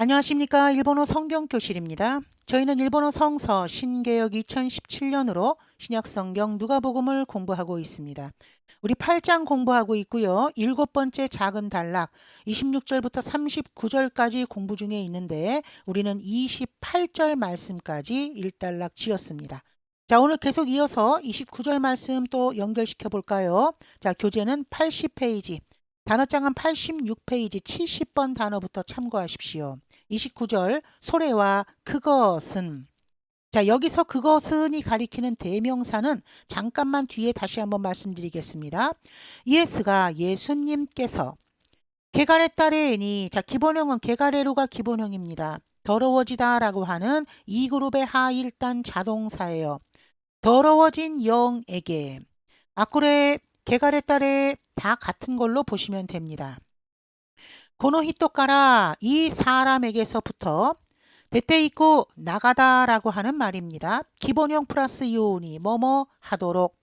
안녕하십니까. 일본어 성경교실입니다. 저희는 일본어 성서 신개역 2017년으로 신약성경 누가복음을 공부하고 있습니다. 우리 8장 공부하고 있고요. 일곱 번째 작은 단락 26절부터 39절까지 공부 중에 있는데 우리는 28절 말씀까지 1단락 지었습니다. 자, 오늘 계속 이어서 29절 말씀 또 연결시켜 볼까요? 자, 교재는 80페이지, 단어장은 86페이지 70번 단어부터 참고하십시오. 29절 소래와 그것은 자 여기서 그것은이 가리키는 대명사는 잠깐만 뒤에 다시 한번 말씀드리겠습니다. 예스가 예수님께서 개가레 딸에니 자 기본형은 개가레로가 기본형입니다. 더러워지다라고 하는 이 그룹의 하일단 자동사예요. 더러워진 영에게 아쿠레 개가레 딸에 다 같은 걸로 보시면 됩니다. 고노히토까라 이 사람에게서부터 대때 있고 나가다라고 하는 말입니다. 기본형 플러스 요온이 뭐뭐 하도록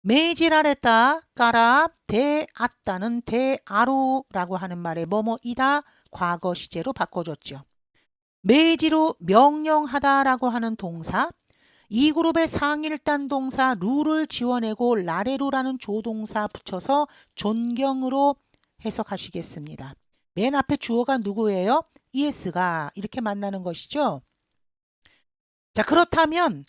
메이지라랬다 까라 대았다는 대아루라고 하는 말에 뭐뭐이다 과거 시제로 바꿔줬죠. 메이지로 명령하다라고 하는 동사 이 그룹의 상일단 동사 루를 지워내고 라레루라는 조동사 붙여서 존경으로 해석하시겠습니다. 맨 앞에 주어가 누구예요? ES가 이렇게 만나는 것이죠. 자, 그렇다면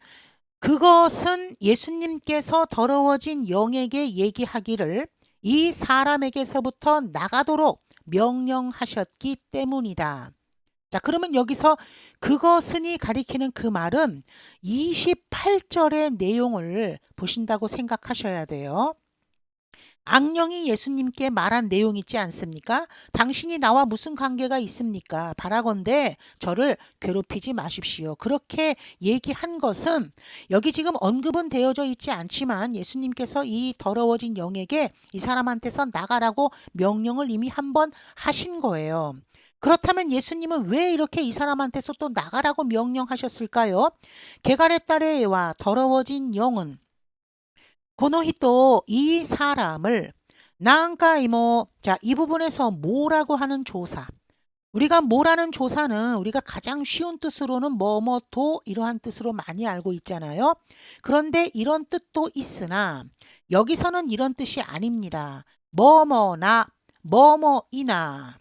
그것은 예수님께서 더러워진 영에게 얘기하기를 이 사람에게서부터 나가도록 명령하셨기 때문이다. 자, 그러면 여기서 그것은이 가리키는 그 말은 28절의 내용을 보신다고 생각하셔야 돼요. 악령이 예수님께 말한 내용 있지 않습니까? 당신이 나와 무슨 관계가 있습니까? 바라건대 저를 괴롭히지 마십시오. 그렇게 얘기한 것은 여기 지금 언급은 되어져 있지 않지만 예수님께서 이 더러워진 영에게 이 사람한테서 나가라고 명령을 이미 한 번 하신 거예요. 그렇다면 예수님은 왜 이렇게 이 사람한테서 또 나가라고 명령하셨을까요? 개갈의 딸애와 더러워진 영은 고노히또 이 사람을 나안가 이모 자 이 부분에서 뭐라고 하는 조사 우리가 뭐라는 조사는 우리가 가장 쉬운 뜻으로는 뭐뭐도 이러한 뜻으로 많이 알고 있잖아요. 그런데 이런 뜻도 있으나 여기서는 이런 뜻이 아닙니다. 뭐뭐나 뭐뭐이나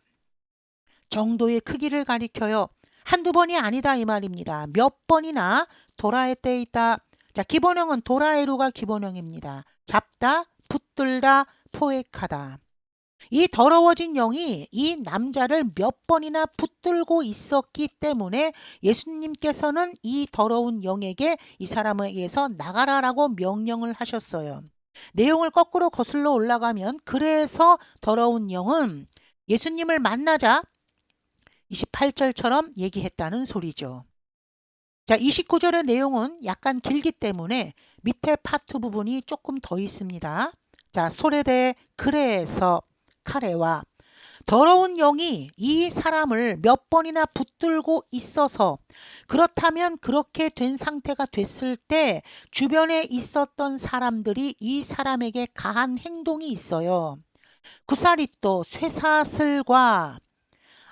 정도의 크기를 가리켜요. 한두 번이 아니다 이 말입니다. 몇 번이나 도라에 때 있다. 자, 기본형은 도라에루가 기본형입니다. 잡다, 붙들다, 포획하다. 이 더러워진 영이 이 남자를 몇 번이나 붙들고 있었기 때문에 예수님께서는 이 더러운 영에게 이 사람에게서 나가라라고 명령을 하셨어요. 내용을 거꾸로 거슬러 올라가면 그래서 더러운 영은 예수님을 만나자 28절처럼 얘기했다는 소리죠. 자, 29절의 내용은 약간 길기 때문에 밑에 파트 부분이 조금 더 있습니다. 자, 소레대 그래서 카레와 더러운 영이 이 사람을 몇 번이나 붙들고 있어서 그렇다면 그렇게 된 상태가 됐을 때 주변에 있었던 사람들이 이 사람에게 가한 행동이 있어요. 구사리또 쇠사슬과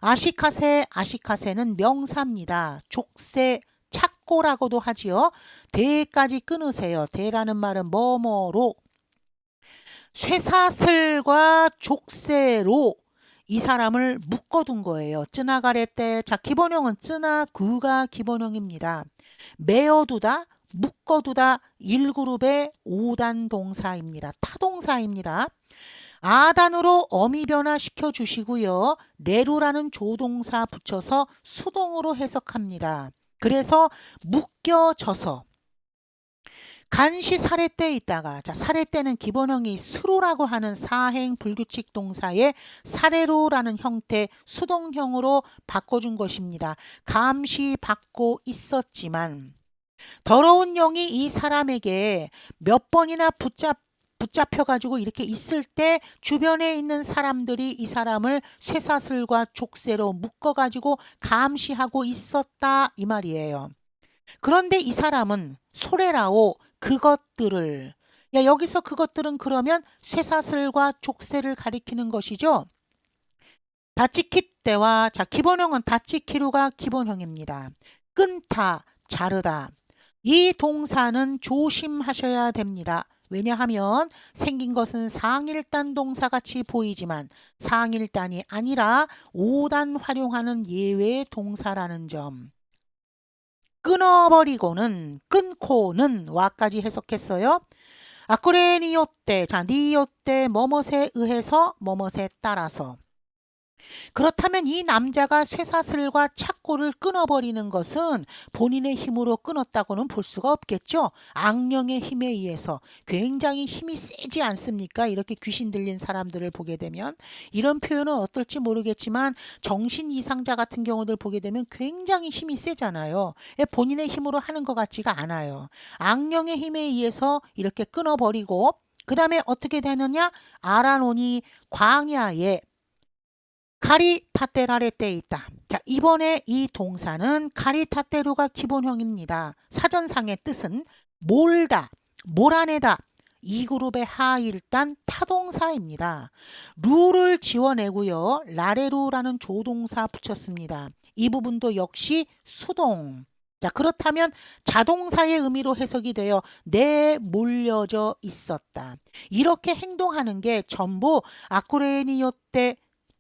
아시카세 아시카세는 명사입니다. 족쇄 착고라고도 하지요. 대까지 끊으세요. 대라는 말은 뭐뭐로 쇠사슬과 족쇄로 이 사람을 묶어둔 거예요. 쯔나가레 때. 자, 기본형은 쯔나 구가 기본형입니다. 메어두다, 묶어두다 1그룹의 5단 동사입니다. 타동사입니다. 아단으로 어미 변화시켜 주시고요. 레루라는 조동사 붙여서 수동으로 해석합니다. 그래서 묶여져서 간시 살해 때 있다가 자 살해 때는 기본형이 수로라고 하는 사행 불규칙 동사의 사례로라는 형태 수동형으로 바꿔준 것입니다. 감시 받고 있었지만 더러운 영이 이 사람에게 몇 번이나 붙잡 붙잡혀 가지고 이렇게 있을 때 주변에 있는 사람들이 이 사람을 쇠사슬과 족쇄로 묶어 가지고 감시하고 있었다 이 말이에요. 그런데 이 사람은 소래라오 그것들을 야 여기서 그것들은 그러면 쇠사슬과 족쇄를 가리키는 것이죠. 다치키 때와 자 기본형은 다치키루가 기본형입니다. 끊다, 자르다. 이 동사는 조심하셔야 됩니다. 왜냐하면 생긴 것은 상일단 동사 같이 보이지만 상일단이 아니라 5단 활용하는 예외 동사라는 점. 끊어버리고는 끊고는 와까지 해석했어요. 아쿠레니요 때 자 니요때 뭐뭇에 의해서 뭐뭇에 따라서 그렇다면 이 남자가 쇠사슬과 착고를 끊어버리는 것은 본인의 힘으로 끊었다고는 볼 수가 없겠죠. 악령의 힘에 의해서 굉장히 힘이 세지 않습니까? 이렇게 귀신 들린 사람들을 보게 되면 이런 표현은 어떨지 모르겠지만 정신 이상자 같은 경우들 보게 되면 굉장히 힘이 세잖아요. 예, 본인의 힘으로 하는 것 같지가 않아요. 악령의 힘에 의해서 이렇게 끊어버리고 그 다음에 어떻게 되느냐? 아라논이 광야에 카리타테라레 때 있다. 자, 이번에 이 동사는 카리타테루가 기본형입니다. 사전상의 뜻은 몰다, 몰아내다. 이 그룹의 하일단 타동사입니다. 루를 지워내고요. 라레루라는 조동사 붙였습니다. 이 부분도 역시 수동. 자, 그렇다면 자동사의 의미로 해석이 되어 내 몰려져 있었다. 이렇게 행동하는 게 전부 아쿠레니오 때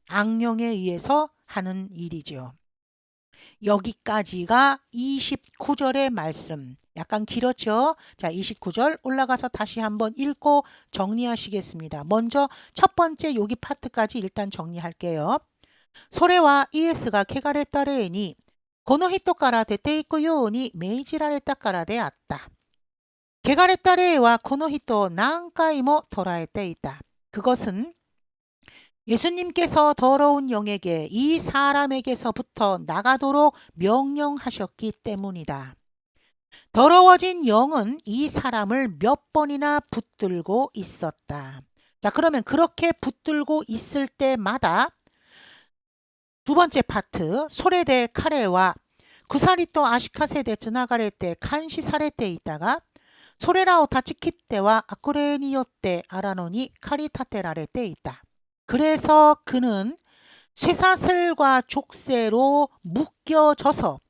악령에 의해서 하는 일이죠. 여기까지가 29절의 말씀. 약간 길었죠? 자, 29절 올라가서 다시 한번 읽고 정리하시겠습니다. 먼저 첫 번째 여기 파트까지 일단 정리할게요. 소레와 이에스가 케가레 따레니 고노히토카라 데테이쿠요니 메이지라레 따까라데 아따. 케가레 따레와 고노히토 난카이모 도라에때 있다. 그것은 예수님께서 더러운 영에게 이 사람에게서부터 나가도록 명령하셨기 때문이다. 더러워진 영은 이 사람을 몇 번이나 붙들고 있었다. 자, 그러면 그렇게 붙들고 있을 때마다 두 번째 파트, 소레대 카레와 구사리 또 아시카세대 즈나가레 때 칸시 사레 때 있다가 소레라오 다치키 때와 아쿠레니오 때 아라노니 카리타테라레 때 있다. 그래서 그는 쇠사슬과 족쇄로 묶여져서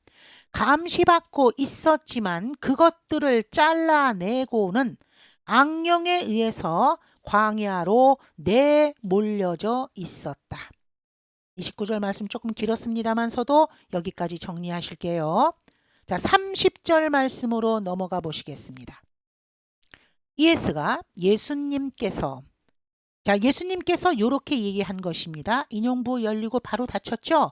감시받고 있었지만 그것들을 잘라내고는 악령에 의해서 광야로 내몰려져 있었다. 29절 말씀 조금 길었습니다만서도 여기까지 정리하실게요. 자, 30절 말씀으로 넘어가 보시겠습니다. 예스가 예수님께서 자, 예수님께서 이렇게 얘기한 것입니다. 인용부 열리고 바로 닫혔죠?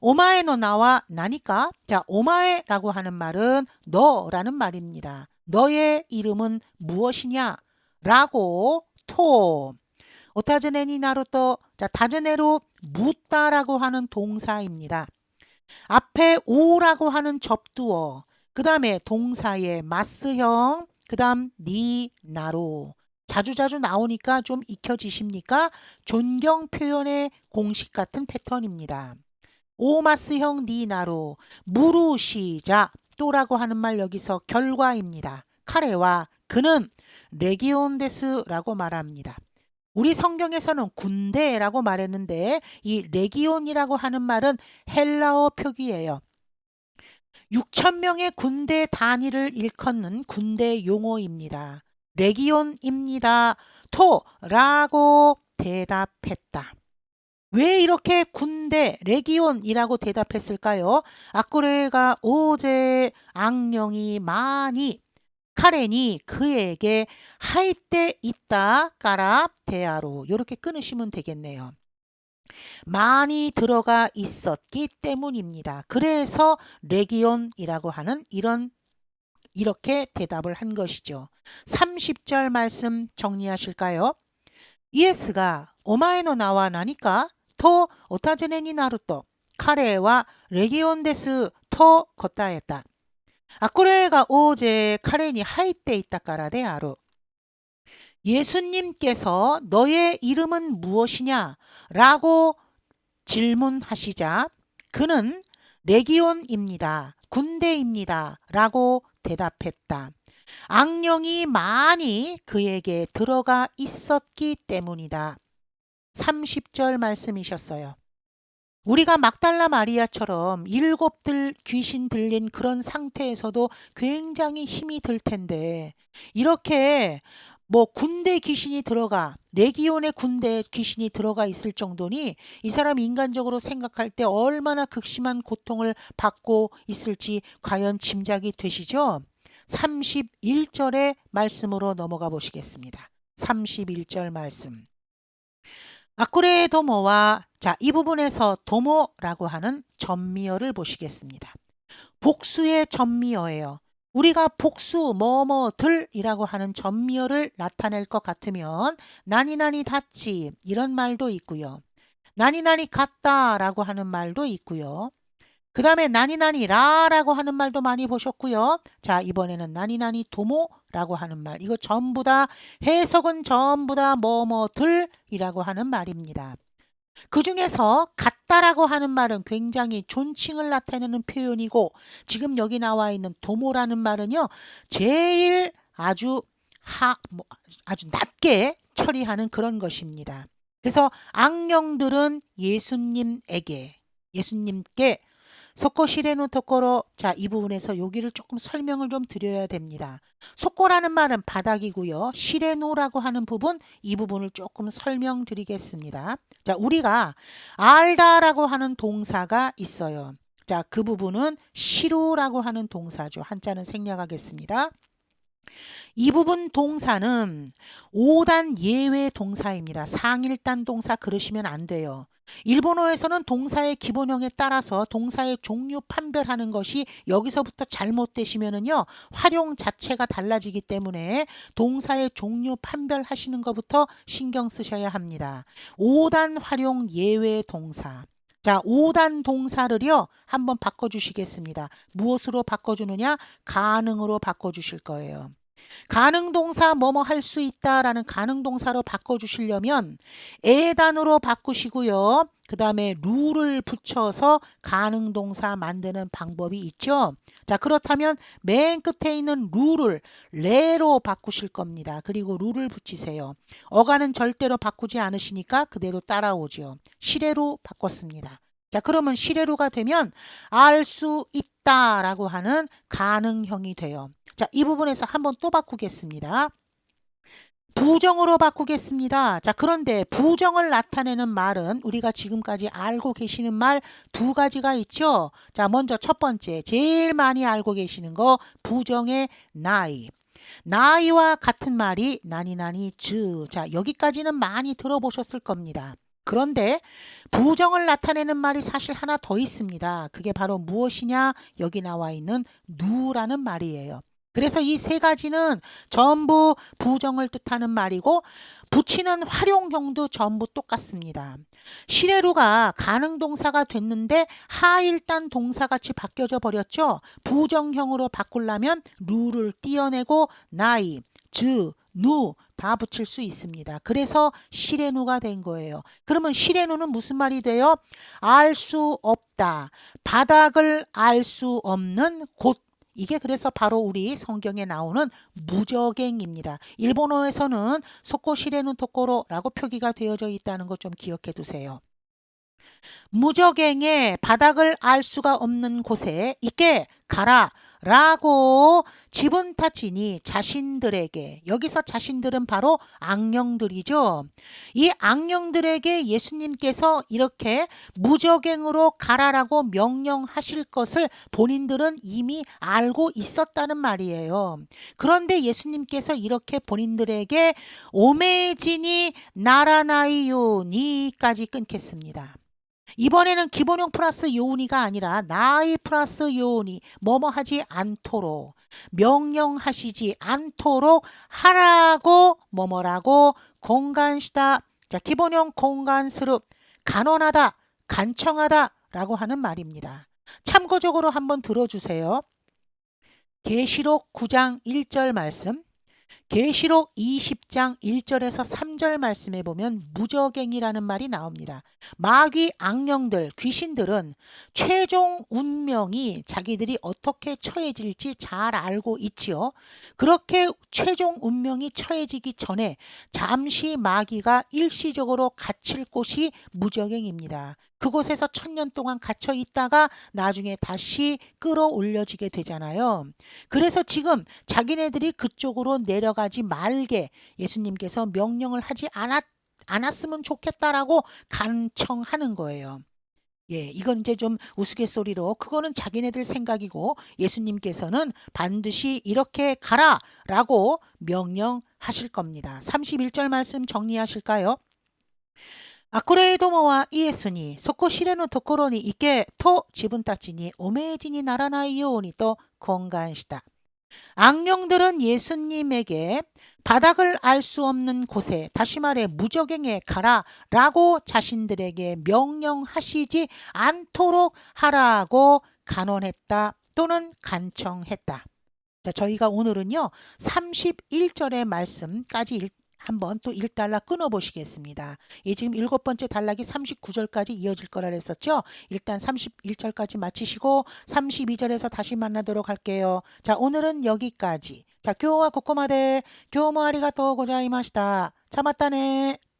오마에노 나와 나니까 자, 오마에라고 하는 말은 너라는 말입니다. 너의 이름은 무엇이냐? 라고 토. 오타즈네니 나루토 자, 다즈네로 묻다라고 하는 동사입니다. 앞에 오라고 하는 접두어, 그 다음에 동사의 마스형, 그 다음 니 나로 자주자주 나오니까 좀 익혀지십니까? 존경 표현의 공식 같은 패턴입니다. 오마스형 니나로 무르시자 또라고 하는 말 여기서 결과입니다. 카레와 그는 레기온데스라고 말합니다. 우리 성경에서는 군대라고 말했는데 이 레기온이라고 하는 말은 헬라어 표기예요. 6천 명의 군대 단위를 일컫는 군대 용어입니다. 레기온입니다. 토라고 대답했다. 왜 이렇게 군대 레기온이라고 대답했을까요? 아쿠레가 오제 악령이 많이 카렌이 그에게 하이때 있다 까라 대하로 이렇게 끊으시면 되겠네요. 많이 들어가 있었기 때문입니다. 그래서 레기온이라고 하는 이런 이렇게 대답을 한 것이죠. 30절 말씀 정리하실까요? 이에스가 오마에노 나와 나니까 토 오타즈네니 나루토 카레와 레기온 데스 토 걷다했다. 아쿠레가 오제 카레니 하이때 있다 까라데 아루. 예수님께서 너의 이름은 무엇이냐? 라고 질문하시자 그는 레기온입니다. 군대입니다. 라고 대답했다. 악령이 많이 그에게 들어가 있었기 때문이다. 30절 말씀이셨어요. 우리가 막달라 마리아처럼 일곱 들 귀신 들린 그런 상태에서도 굉장히 힘이 들 텐데 이렇게 뭐 군대 귀신이 들어가 레기온의 군대 귀신이 들어가 있을 정도니 이 사람 인간적으로 생각할 때 얼마나 극심한 고통을 받고 있을지 과연 짐작이 되시죠? 31절의 말씀으로 넘어가 보시겠습니다. 31절 말씀. 아쿠레 도모와 자, 이 부분에서 도모라고 하는 전미어를 보시겠습니다. 복수의 전미어예요. 우리가 복수 뭐뭐들이라고 하는 전미어를 나타낼 것 같으면 나니나니 닿지 이런 말도 있고요. 나니나니 같다라고 하는 말도 있고요. 그 다음에 나니나니 라라고 하는 말도 많이 보셨고요. 자 이번에는 나니나니 도모라고 하는 말 이거 전부 다 해석은 전부 다 뭐뭐들이라고 하는 말입니다. 그 중에서 같다라고 하는 말은 굉장히 존칭을 나타내는 표현이고 지금 여기 나와 있는 도모라는 말은요 제일 아주 하 뭐, 아주 낮게 처리하는 그런 것입니다. 그래서 악령들은 예수님에게 예수님께 소코시레노 토코로 자 이 부분에서 여기를 조금 설명을 좀 드려야 됩니다. 소코라는 말은 바닥이고요. 시레노라고 하는 부분 이 부분을 조금 설명드리겠습니다. 자 우리가 알다라고 하는 동사가 있어요. 자 그 부분은 시루라고 하는 동사죠. 한자는 생략하겠습니다. 이 부분 동사는 5단 예외 동사입니다. 상일단 동사 그러시면 안 돼요. 일본어에서는 동사의 기본형에 따라서 동사의 종류 판별하는 것이 여기서부터 잘못되시면은요 활용 자체가 달라지기 때문에 동사의 종류 판별하시는 것부터 신경 쓰셔야 합니다. 5단 활용 예외 동사. 자, 5단 동사를요, 한번 바꿔 주시겠습니다. 무엇으로 바꿔 주느냐? 가능으로 바꿔 주실 거예요. 가능동사 뭐뭐 할 수 있다라는 가능동사로 바꿔주시려면 애단으로 바꾸시고요. 그 다음에 룰을 붙여서 가능동사 만드는 방법이 있죠. 자 그렇다면 맨 끝에 있는 룰을 레로 바꾸실 겁니다. 그리고 룰을 붙이세요. 어가는 절대로 바꾸지 않으시니까 그대로 따라오죠. 시레로 바꿨습니다. 자 그러면 시레로가 되면 알 수 있다라고 하는 가능형이 돼요. 자, 이 부분에서 한번 또 바꾸겠습니다. 부정으로 바꾸겠습니다. 자, 그런데 부정을 나타내는 말은 우리가 지금까지 알고 계시는 말 두 가지가 있죠. 자, 먼저 첫 번째, 제일 많이 알고 계시는 거 부정의 나이. 나이와 같은 말이 나니나니 즈. 자, 여기까지는 많이 들어보셨을 겁니다. 그런데 부정을 나타내는 말이 사실 하나 더 있습니다. 그게 바로 무엇이냐? 여기 나와 있는 누라는 말이에요. 그래서 이 세 가지는 전부 부정을 뜻하는 말이고 붙이는 활용형도 전부 똑같습니다. 시레루가 가능 동사가 됐는데 하일단 동사같이 바뀌어져 버렸죠. 부정형으로 바꾸려면 루를 띄어내고 나이, 즈, 누 다 붙일 수 있습니다. 그래서 시레누가 된 거예요. 그러면 시레누는 무슨 말이 돼요? 알 수 없다. 바닥을 알 수 없는 곳 이게 그래서 바로 우리 성경에 나오는 무적행입니다. 일본어에서는 소코시레는 토코로라고 표기가 되어져 있다는 것 좀 기억해 두세요. 무적행의 바닥을 알 수가 없는 곳에 있게 가라 라고 지분 타친이 자신들에게 여기서 자신들은 바로 악령들이죠. 이 악령들에게 예수님께서 이렇게 무적행으로 가라라고 명령하실 것을 본인들은 이미 알고 있었다는 말이에요. 그런데 예수님께서 이렇게 본인들에게 오메지니 나라나이요니까지 끊겠습니다. 이번에는 기본형 플러스 요운이가 아니라 나이 플러스 요운이 뭐뭐 하지 않도록 명령하시지 않도록 하라고 뭐뭐라고 공간시다. 자, 기본형 공간스룹 간언하다, 간청하다 라고 하는 말입니다. 참고적으로 한번 들어주세요. 계시록 9장 1절 말씀 계시록 20장 1절에서 3절 말씀에 보면 무적행이라는 말이 나옵니다. 마귀 악령들, 귀신들은 최종 운명이 자기들이 어떻게 처해질지 잘 알고 있지요. 그렇게 최종 운명이 처해지기 전에 잠시 마귀가 일시적으로 갇힐 곳이 무적행입니다. 그곳에서 천년 동안 갇혀 있다가 나중에 다시 끌어올려지게 되잖아요. 그래서 지금 자기네들이 그쪽으로 내려가지 말게 예수님께서 명령을 하지 않았, 않았으면 좋겠다라고 간청하는 거예요. 예, 이건 이제 좀 우스갯소리로 그거는 자기네들 생각이고 예수님께서는 반드시 이렇게 가라라고 명령하실 겁니다. 31절 말씀 정리하실까요? あこれどもはイエスにそこ知れぬところに行けと自分たちにお命じにならないようにと懇願した。 악령들은 예수님에게 바닥을 알 수 없는 곳에 다시 말해 무적행에 가라라고 자신들에게 명령하시지 않도록 하라고 간언했다 또는 간청했다. 자, 저희가 오늘은요 31절의 말씀까지 읽, 한번 또 1달락 끊어 보시겠습니다. 이 지금 일곱 번째 단락이 39절까지 이어질 거라 그랬었죠. 일단 31절까지 마치시고 32절에서 다시 만나도록 할게요. 자, 오늘은 여기까지. 자, 교와 고코마데 교모 아리가또 고자이마시다. 자, 맞다네.